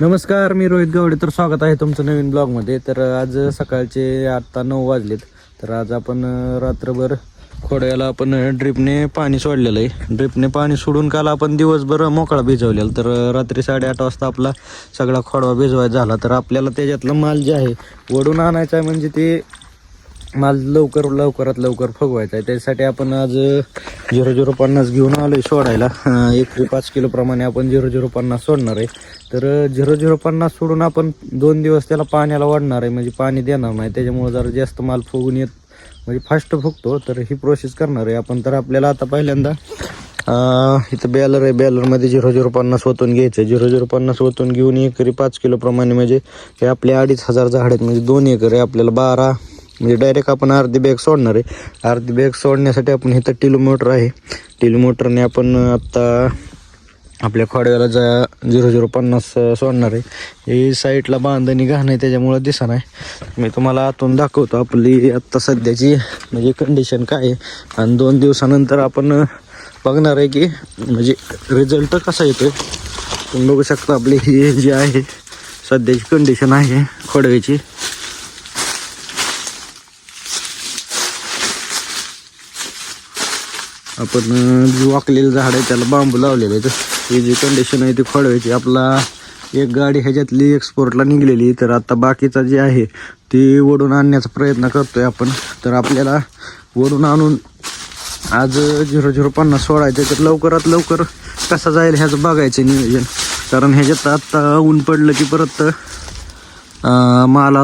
नमस्कार मी रोहित गवडे. तर स्वागत आहे तुमचं नवीन ब्लॉगमध्ये. तर आज सकाळचे आत्ता नऊ वाजलेत. तर आज आपण रात्रभर खोड्याला आपण ड्रिपने पाणी सोडलेलं आहे. ड्रिपने पाणी सोडून काल आपण दिवसभर मोकळा भिजवलेला. तर रात्री साडेआठ वाजता आपला सगळा खोडवा भिजवायचा झाला. तर आपल्याला त्याच्यातलं माल जे आहे वडून आणायचा आहे म्हणजे ते माल लवकर लवकरात लवकर फगवायचा आहे. त्यासाठी आपण आज झिरो झिरो पन्नास घेऊन आलो आहे सोडायला. एक एकरी पाच किलोप्रमाणे आपण झिरो झिरो पन्नास सोडणार आहे. तर झिरो झिरो पन्नास सोडून आपण दोन दिवस त्याला पाण्याला वाढणार आहे. म्हणजे पाणी देणार नाही. त्याच्यामुळे जरा जास्त माल फुगून येत म्हणजे फास्ट फुगतो. तर ही प्रोसेस करणार आहे. आपण तर आपल्याला आता पहिल्यांदा इथं बॅलर आहे. बॅलरमध्ये झिरो झिरो पन्नास ओतून घ्यायचं झिरो झिरो पन्नास ओतून घेऊन एकरी पाच किलोप्रमाणे म्हणजे हे आपले अडीच हजार झाड आहेत. म्हणजे दोन एकर आहे. आपल्याला बारा म्हणजे डायरेक्ट आपण अर्धी बॅग सोडणार आहे. अर्धी बॅग सोडण्यासाठी आपण इथं टिलो मोटर आहे. टिलो मोटरने आपण आत्ता आपल्या खोड्याला जा झिरो झिरो पन्नास सोडणार आहे. ही साईडला बांधणी घाण आहे त्याच्यामुळं दिसा नाही मी तुम्हाला आतून दाखवतो आपली आत्ता सध्याची म्हणजे कंडिशन काय आहे. आणि दोन दिवसानंतर आपण बघणार आहे की म्हणजे रिझल्ट कसा येतोय. तुम्ही बघू शकता आपली ही जी आहे सध्याची कंडिशन आहे खोडव्याची. आपण जे वाकलेलं झाड आहे त्याला बांबू लावलेलं आहे तर ही जी कंडिशन आहे ती खोडवायची. आपला एक गाडी ह्याच्यातली एक्सपोर्टला निघलेली. तर आता बाकीचा जे आहे ती ओढून आणण्याचा प्रयत्न करतोय आपण. तर आपल्याला ओढून आणून आज झिरो झिरो पन्नास सोडायचं तर लवकरात लवकर कसा जाईल ह्याचं बघायचं नियोजन. कारण ह्याच्यात आत्ता ऊन पडलं की परत माला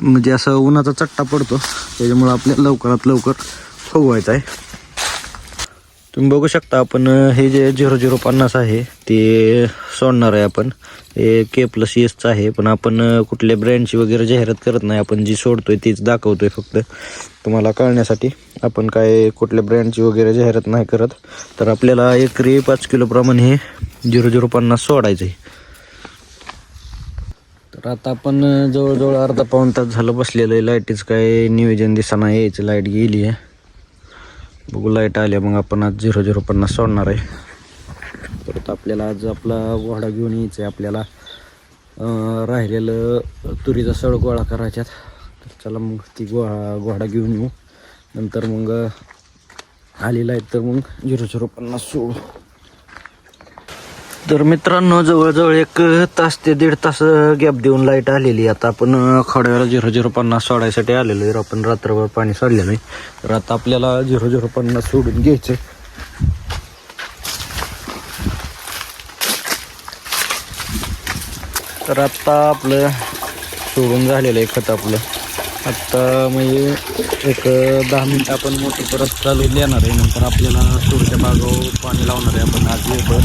म्हणजे असं उन्हाचा चट्टा पडतो. त्याच्यामुळं आपल्याला लवकरात लवकर फुगवायचं आहे. तुम्ही बघू शकता आपण हे जे झिरो झिरो पन्नास आहे ते सोडणार आहे आपण. हे के प्लस एसचं आहे पण आपण कुठल्या ब्रँडची वगैरे जाहिरात करत नाही आपण जी सोडतोय तीच दाखवतोय फक्त. तुम्हाला कळण्यासाठी आपण काय कुठल्या ब्रँडची वगैरे जाहिरात नाही करत. तर आपल्याला एकरी पाच किलोप्रमाणे हे झिरो झिरो पन्नास सोडायचं आहे तर आता आपण जवळजवळ अर्धा पाऊण तास झालं बसलेलं आहे. लाईटीचं काय नियोजन दिसाना यायचं लाइट गेली आहे बघू लाइट आल्या मग आपण आज झिरो झिरो पन्नास सोडणार आहे. परत आपल्याला आज आपला घोडा घेऊन यायचं आहे आपल्याला राहिलेलं तुरीचा सड गोळा करायच्यात. तर चला मग ती गोळा घोडा घेऊन येऊ. नंतर मग आली लाइट तर मग झिरो झिरो पन्नास सोडू. तर मित्रांनो जवळजवळ एक तास ते दीड तास गॅप देऊन लाइट आलेली आता आपण खड्याला झिरो झिरो पन्नास सोडायसाठी आलेलो आहे. आपण रात्रभर पाणी सोडलेलं आहे. तर आता आपल्याला झिरो झिरो पन्नास सोडून घ्यायचं तर आत्ता आपलं सोडून झालेलं आहे खत आपलं. आत्ता म्हणजे एक दहा मिनटं आपण मोठी परत चालू देणार आहे. नंतर आपल्याला सूर्यच्या बागावर पाणी लावणार आहे आपण आज वेगळं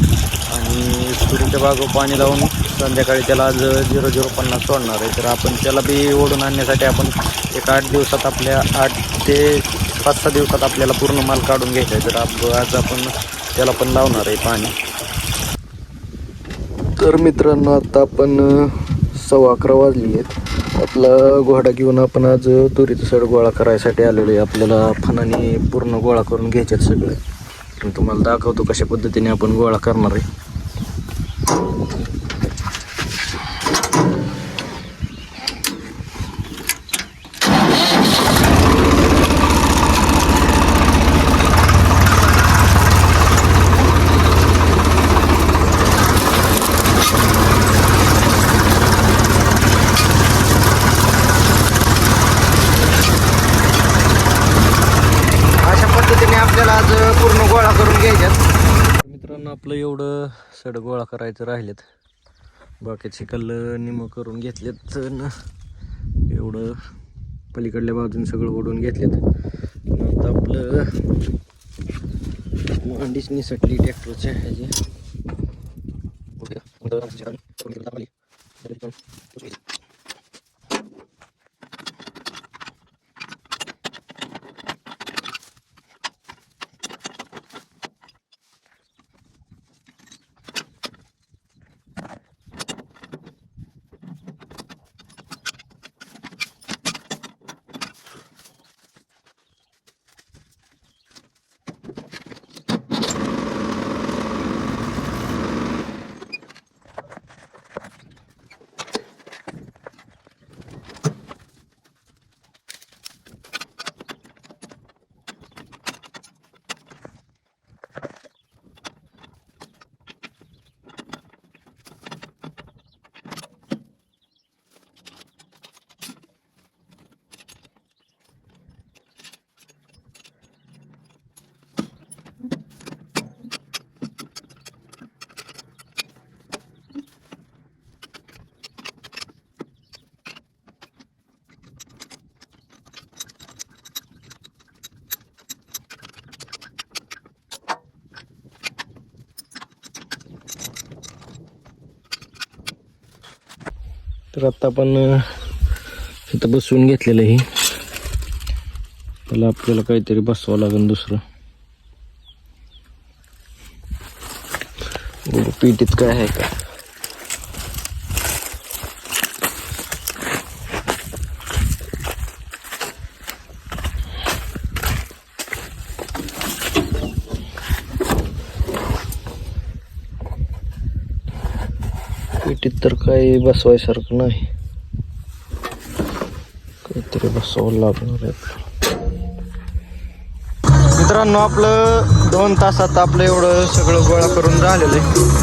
आणि सूर्यच्या बागावर पाणी लावून संध्याकाळी त्याला आज झिरो झिरो पन्नास सोडणार आहे. तर आपण त्याला बी ओढून आणण्यासाठी आपण एक आठ दिवसात आपल्या आठ ते पाच सहा दिवसात आपल्याला पूर्ण माल काढून घ्यायचा आहे. तर आप आज आपण त्याला पण लावणार आहे पाणी. तर मित्रांनो आता आपण सव्वा अकरा वाजली आहेत. आपला घोडा घेऊन आपण आज तुरीचं सड गोळा करायसाठी आलेलो आहे. आपल्याला फणाने पूर्ण गोळा करून घ्यायच्यात सगळं. मी तुम्हाला दाखवतो कशा पद्धतीने आपण गोळा करणार आहे अशा पद्धतीने आपल्याला आज पूर्ण गोळा करून घ्यायच्यात मित्रांनो आपलं एवढं सड गोळा करायचं राहिलेत. बाकीचे कल्ल निम करून घेतलेत न एवढं पलीकडल्या बाजून सगळं ओढून घेतलेत. आता आपलं मांडीच निसटली ट्रॅक्टरच्या ह्याची तर आता आपण इथं बसवून घेतलेलं आहे. त्याला आपल्याला काहीतरी बसवावं लागेल दुसरं. बघू पेटीत काय आहे? का पेटीत तर काही बसवायसारखं नाही. काहीतरी बसवावं लागणार आहे. मित्रांनो आपलं दोन तासात आपलं एवढं सगळं गोळा करून झालेलं आहे.